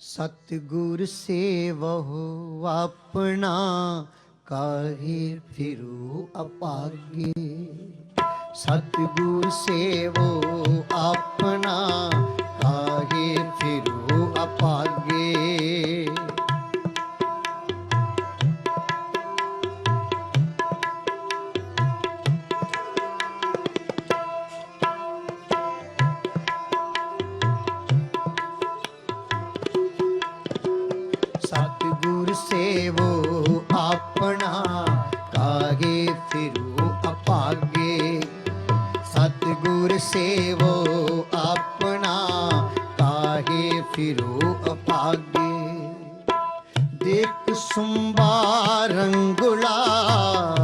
ਸਤਿਗੁਰ ਸੇਵਹੁ ਆਪਣਾ ਕਾਹੇ ਫਿਰੂ ਅਪਾਗੇ। ਸਤਿਗੁਰ ਸੇਵੋ ਆਪਣਾ ਸਤਿਗੁਰ ਸੇਵੋ ਆਪਣਾ ਕਾਗੇ ਫਿਰੂ ਅਪਾਗੇ। ਸਤਿਗੁਰ ਸੇਵੋ ਆਪਣਾ ਕਾਗੇ ਫਿਰੂ ਅਪਾਗੇ। ਦੇਖ ਸੁੰਬਾ ਰੰਗੁਲਾ,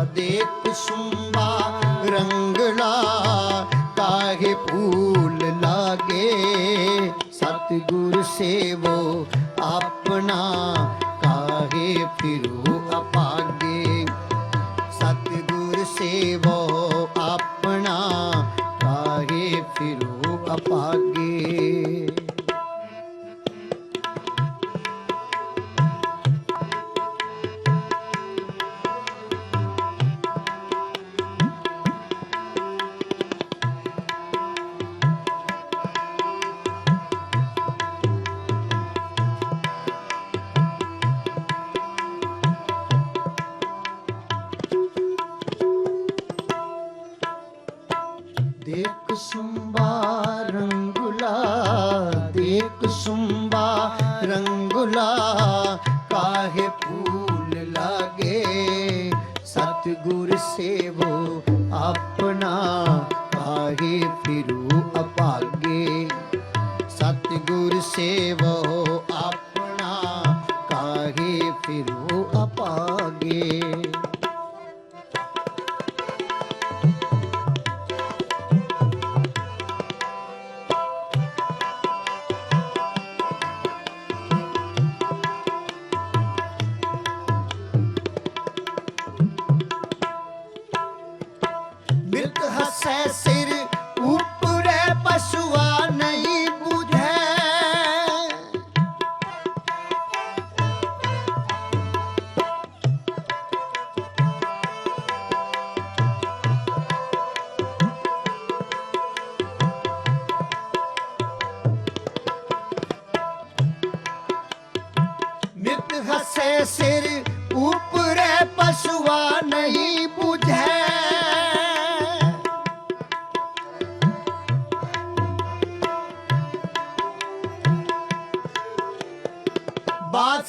ਦੇਖ ਸੁੰਬਾ ਰੰਗਲਾ, ਕਾਹੇ ਫੂਲ ਲਾਗੇ। ਸਤਿਗੁਰ ਸੇਵੋ ਆਪਣਾ ਕਾਹੇ ਫਿਰੂ ਅਪਾਗੇ। ਸਤਿਗੁਰ ਸੇਵੋ ਆਪਣਾ ਕਾਹੇ ਫਿਰੂ ਅਪਾਗੇ। ਫਿਰੂ ਅਪਾਗੇ ਸਤਿਗੁਰ ਸੇਵੋ ਆਪਣਾ ਕਾਹੇ ਫਿਰੂ ਅਪਾਗੇ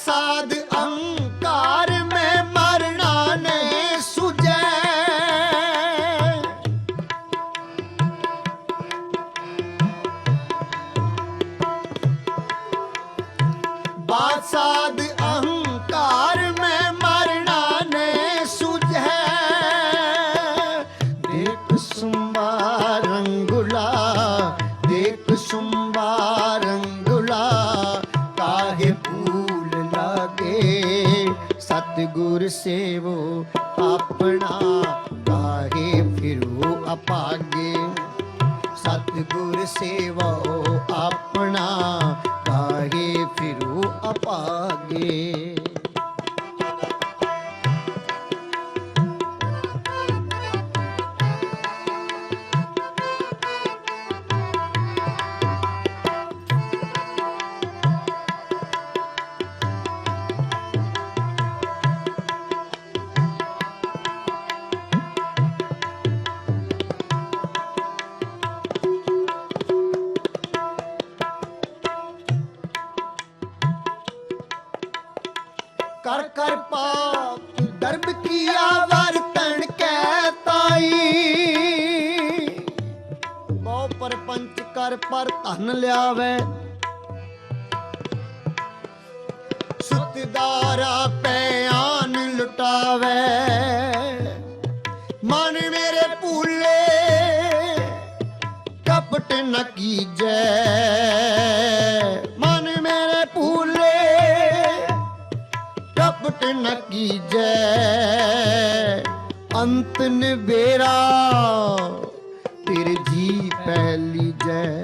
ਸਾਧ ਅੰਕਾਰ ਮੈਂ ਮਰਨਾ ਨੇ ਸੁਜੈ ਬਾਦਸ਼ਾਦ ਅਹੰਕਾਰ ਮੈਂ ਮਰਨਾ ਨੇ ਸੁਝੈ। ਦੇਖ ਗੁਰ ਸੇਵੋ ਆਪਣਾ ਕਾਹੇ ਫਿਰੂ ਅਪਾਗੇ। ਸਤਿਗੁਰ ਸੇਵੋ ਆਪਣਾ ਕਾਹੇ ਫਿਰੂ ਅਪਾਗੇ। ਪਰ ਧਨ ਲਿਆਵੇ। ਸੁਤਦਾਰਾ ਪਿਆਨ ਲੁਟਾਵੇ। ਮਨ ਮੇਰੇ ਭੂਲੇ, ਕਪਟ ਨ ਕੀਜੈ। ਮਨ ਮੇਰੇ ਭੂਲੇ, ਕਪਟ ਨ ਕੀਜੈ। ਅੰਤ ਨਿਬੇਰਾ ਤਿਰ ਜੀ ਪਹਿਲੀ ਜੈ।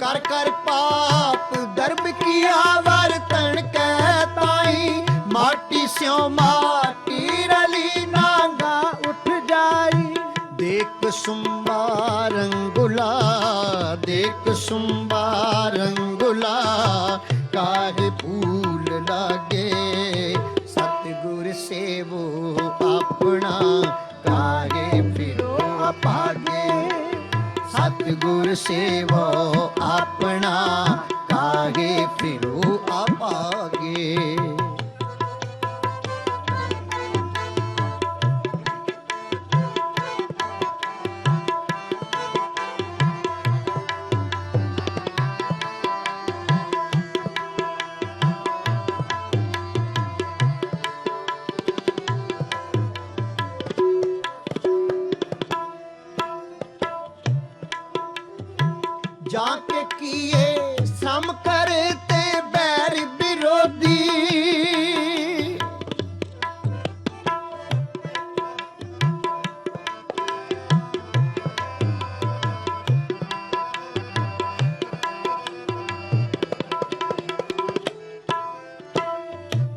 ਕਰ ਕਰ ਪਾਪ, ਦਰਬ ਕੀਆ ਵਰਤਣ ਕੈ ਤਾਈ। ਮਾਟੀ ਸਿਉ ਮਾਟੀ ਰਲੀ ਨਾਂਗਾ ਉੱਠ ਜਾਈ। ਦੇਖ ਸੁੰਬਾ ਰੰਗੁਲਾ, ਦੇਖ ਸੁੰਬਾ ਰੰਗੁਲਾ, ਕਾਹੇ ਭੂਲ ਲਾਗੇ। ਸਤਿਗੁਰ ਸੇਵੋ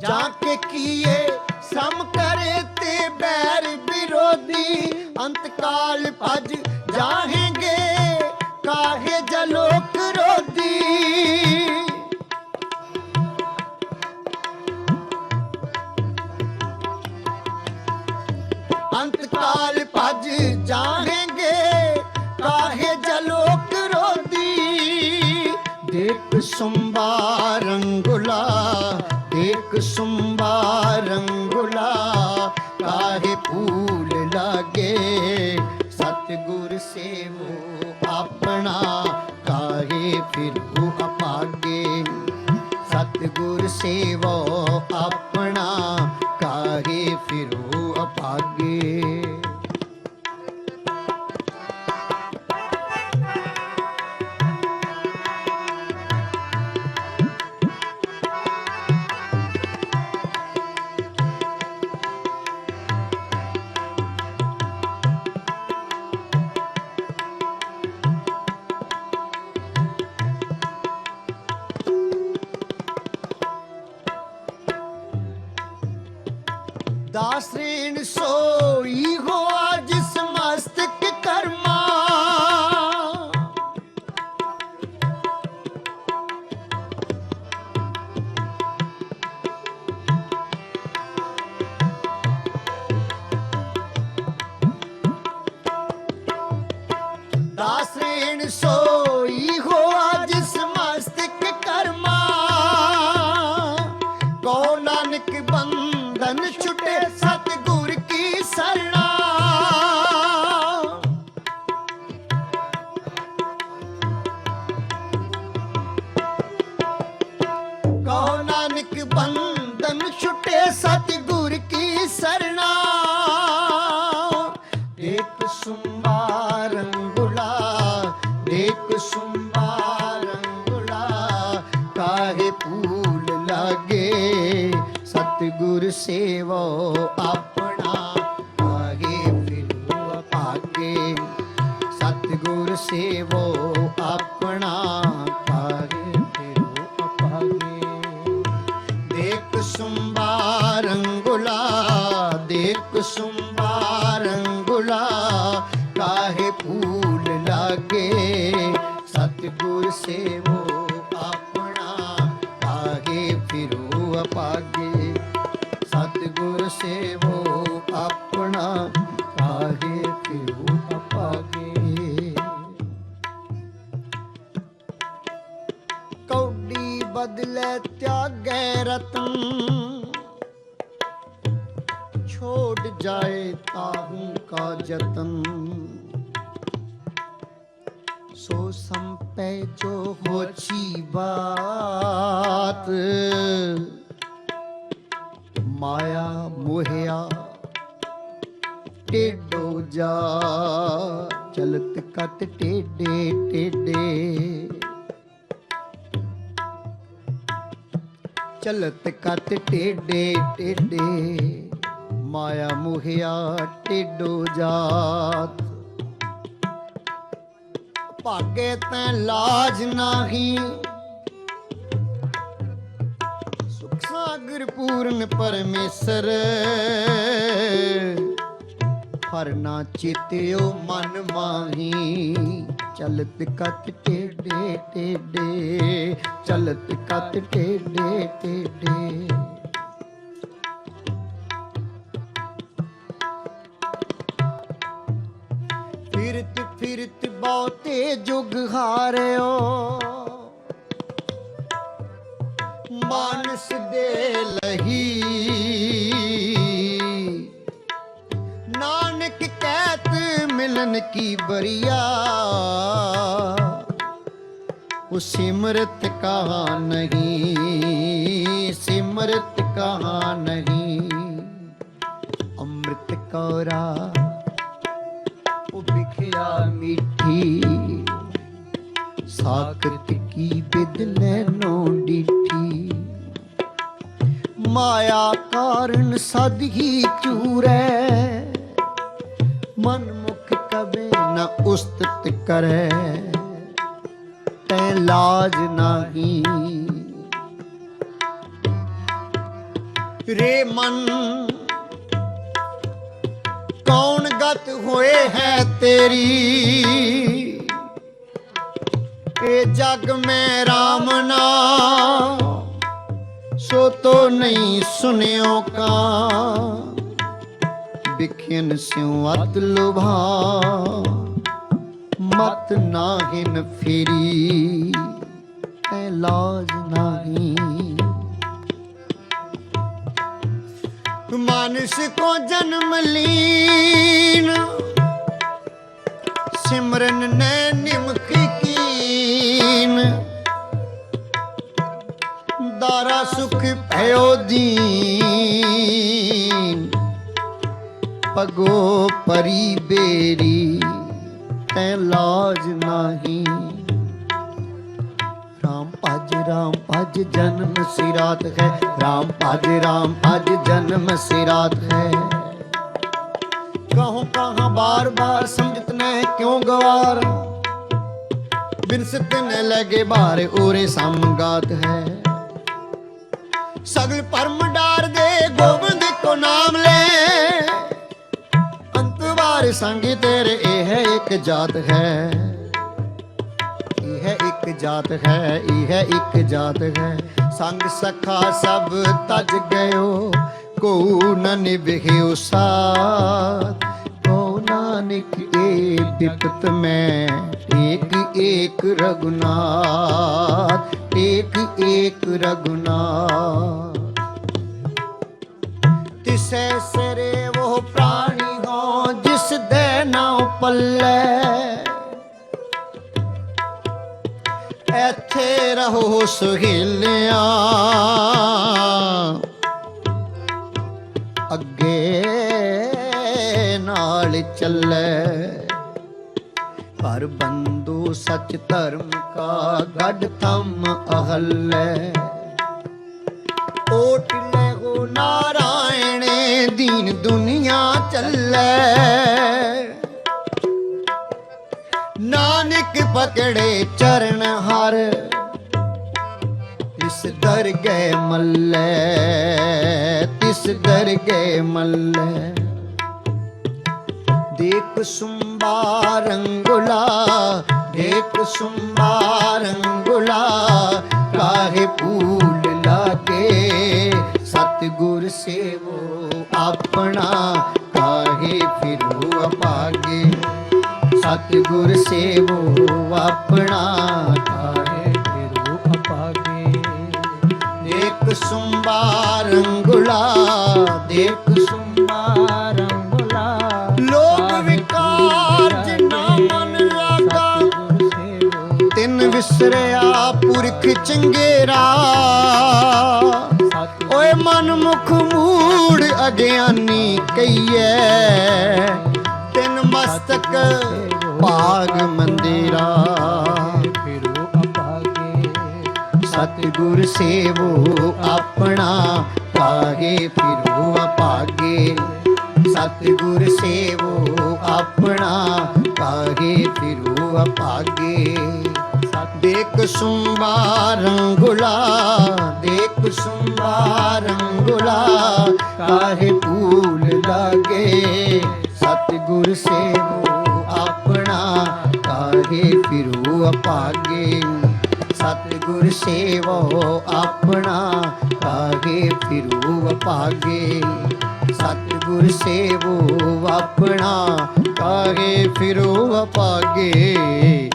ਜਾ ਕੇ ਕੀਏ ਸਮ ਕਰੇ ਤੇ ਬੈਰ ਵਿਰੋਧੀ। ਅੰਤ ਕਾਲ ਭਜ ਜਾਹੇਂਗੇ, ਕਾਹੇ ਜਲੋਕ ਰੋਦੀ ਅੰਤ ਕਾਲ ਭਜ ਜਾਹੇਂਗੇ, ਕਾਹੇ ਜਲੋਕ ਰੋਦੀ ਦੇਖ ਸੁੰਬਾ ਰੰਗੁਲਾ ਸੁੰਬਾ ਰੰਗੁਲਾ ਕਾਹੇ ਫੂਲ ਲਾਗੇ ਸਤਿਗੁਰ ਸੇਵੋ ਆਪਣਾ ਕਾਹੇ ਫਿਰੂ ਅਪਾਗੇ ਸਤਿਗੁਰ ਸੇਵੋ ਆਪਣਾ ਕਾਹੇ ਫਿਰੂ ਅਪਾਗੇ ਕੋ ਨਾਨਕ ਸੇਵੋ ਆਪਣਾ ਕਾਹੇ ਫਿਰੂ ਅਪਾਗੇ। ਸਤਿਗੁਰ ਸੇਵੋ ਆਪਣਾ ਕਾਹੇ ਫਿਰੂ ਅਪਾਗੇ। ਕੌਡੀ ਬਦਲੇ ਤਿਆਗੈ ਰਤਨ। ਛੋੜ ਜਾਏ ਤਾਹੂ ਕਾ ਜਤਨ ਸੋ ਸੰਪੈ ਜੋ ਹੋਛੀ ਬਾਤ। ਮਾਇਆ ਮੋਹਿਆ ਟੇਡੋ ਜਾ, ਚਲਤ ਕਤ ਟੇਡੇ ਟੇਡੇ। ਚਲਤ ਕਤ ਟੇਡੇ ਟੇਡੇ, ਮਾਇਆ ਮੁਹਿਆ ਟੇਡੋ ਜਾਤ। ਭਾਗੇ ਤੈ ਲਾਜ ਨਾਹੀ। ਸੁਖ ਸਾਗਰ ਪੂਰਨ ਪਰਮੇਸ਼ਰ, ਹਰ ਨਾ ਚਿਤਿਓ ਮਨ ਮਾਹੀ। ਚਲਤ ਕਤ ਟੇਡੇ ਟੇਡੇ, ਚਲਤ ਕਤ ਟੇਡੇ ਟੇਡੇ। ਬਹੁਤੇ ਜੁਗ ਹਾਰਿਓ। ਮਾਨਸ ਦੇ ਲਹੀ। ਨਾਨਕ ਕਹਿਤ ਮਿਲਨ ਕੀ ਬਰੀਆ ਉਹ ਸਿਮਰਤ ਕਹਾ ਨਹੀਂ, ਸਿਮਰਤ ਕਹਾ ਨਹੀਂ। ਅੰਮ੍ਰਿਤ ਕੌਰਾ, ਉਹ ਵਿਖਿਆ ਮਿੱਠੀ ਸਾਖਤ ਕੀ ਬਿਦ ਲੈਨੋ ਡੀਠੀ। ਮਾਇਆ ਕਾਰਨ ਸਦ ਹੀ ਚੂਰੈ, ਮਨ ਮੁਖ ਕਬੇ ਨ ਉਸਤਤ ਕਰੈ। ਤੈ ਲਾਜ ਨਾਹੀ। ਰੇ ਮਨ ਕੌਣ ਗਤ ਹੋਏ ਹੈ ਤੇਰੀ। ਇਹ ਜਗ ਮੈਂ RAM ਨਾ, ਸੋ ਤੋ ਨਹੀਂ ਸੁਨਿਓ ਕਾ। ਬਿਖਿਨ ਸਿਉ ਅਤ ਲੁਭਾ, ਮਤ ਨਾਹਿਨ ਫਿਰੀ, ਐ ਲਾਜ ਨਾਹੀ। ਮਾਨਸ ਕੋ ਜਨਮ ਲੀਨ। ਸਿਮਰਨ ਨੈ ਨਿਮਖ ਕੀਨ। ਦਾਰਾ ਸੁਖ ਭਇਓ ਦੀਨ। ਪਗੋ ਪਰੀ ਬੇਰੀ, ਤੈ ਲਾਜ ਨਾਹੀ। ਭਜ ਰਾਮ ਭਜ ਜਨਮ ਸਿਰਾਤ ਹੈ। ਰਾਮ ਭਜ ਰਾਮ ਭਜ ਜਨਮ ਸਿਰਾਤ ਹੈ। ਕਹੂੰ ਕਹਾਂ ਬਾਰ ਬਾਰ ਸਮਝਤ ਨੇ, ਕਿਉਂ ਗਵਾਰ? ਬਿਨਸਤ ਨੇ ਲਗੇ ਬਾਰ ਉਰੇ ਸੰਗਾਤ ਹੈ। ਸਗਲ ਪਰਮ ਡਾਰ ਦੇ ਗੋਬਿੰਦ ਕੋ ਨਾਮ ਲੈ। ਅੰਤ ਵਾਰ ਸੰਗ ਤੇਰੇ ਇਹ ਇੱਕ ਜਾਤ ਹੈ। ਜਾਤ ਹੈ, ਇਹ ਹੈ ਇੱਕ ਜਾਤ ਹੈ। ਸੰਗ ਸਖਾ ਸਭ ਤਜ ਗਇਓ ਕੋ ਨ ਨਿਭਿਓ ਸਾਥ। ਕੋ ਨਾਨਕ ਏ ਬਿਪਤ ਮੈਂ, ਏਕ ਏਕ ਰਗੁਨਾਥ ਏਕ ਏਕ ਰਗੁਨਾਥ ਤਿਸੈ ਸਰੇ ਉਹ ਪ੍ਰਾਣੀ ਹੋ, ਜਿਸ ਦੇ ਨਾਉ ਪੱਲੇ ਰਹੋ ਸੁਹੇਲਿਆ। ਅੱਗੇ ਨਾਲ ਚੱਲੇ। ਪਰ ਬੰਦੂ ਸਚ ਧਰਮ ਕਾ ਗੱਡ ਥੰਮ ਅਹੱਲੇ। ਓਟ ਲੈ ਹੋ ਨਾਰਾਇਣੇ, ਦੀਨ ਦੁਨੀਆ ਚੱਲੇ। ਨਾਨਕ ਪਕੜੇ ਚਰਨ ਹਰ। ਇਸ ਦਰਗਹਿ ਮੱਲੇ, ਤਿਸ ਦਰਗਹਿ ਮੱਲੇ। ਦੇਖ ਸੁੰਬਾਰੰਗੁਲਾ ਦੇਖ ਸੁੰਬਾ ਸੁੰਬਾਰੰਗੁਲਾ ਕਾਹੇ ਫੂਲ ਲਾਗੇ। ਸਤਿਗੁਰ ਸੇਵੋ ਆਪਣਾ, ਕਾਹੇ ਫਿਰੂ ਅਪਾਗੇ। ਸਤਿਗੁਰ ਸੇਵੋ ਆਪਣਾ ਦੇਖ ਸੁੰਬਾਰੰਗੁਲਾ ਦੇਖ ਸੁੰਬਾਰੰਗੁਲਾ ਲੋਕ ਵਿਕਾਰ ਜਿਨਾ ਮਨ ਲਾਗਾ ਤਿੰਨ ਵਿਸਰਿਆ ਪੁਰਖ ਚੰਗੇਰਾ। ਓਏ ਮਨ ਮੁਖ ਮੂੜ ਅਗਿਆਨੀ ਕਈਐ ਤਿੰਨ ਮਸਤਕ ਭਾਗ ਮੰਦੇਰਾ। ਸਤਿਗੁਰ ਸੇਵੋ ਆਪਣਾ ਪਾਗੇ ਫਿਰੂ ਅਪਾਗੇ ਸਤਿਗੁਰ ਸੇਵੋ ਆਪਣਾ ਪਾਗੇ ਫਿਰੂ ਅਪਾਗੇ ਦੇਖ ਸੁੰਬਾਰੰਗੁਲਾ ਦੇਖ ਪ੍ਰਭ ਸੰਭਾਰੰਗੁਲਾ ਕਾਹੇ ਭੂਲ ਲਾਗੇ। ਸਤਿਗੁਰ ਸੇਵੋ ਆਪਣਾ ਕਾਹੇ ਫਿਰੂ ਅਪਾਗੇ ਸਤਿਗੁਰ ਸੇਵੋ ਆਪਣਾ ਕਾਹੇ ਫਿਰੂ ਅਪਾਗੇ ਸਤਿਗੁਰ ਸੇਵੋ ਆਪਣਾ ਕਾਹੇ ਫਿਰੂ ਅਪਾਗੇ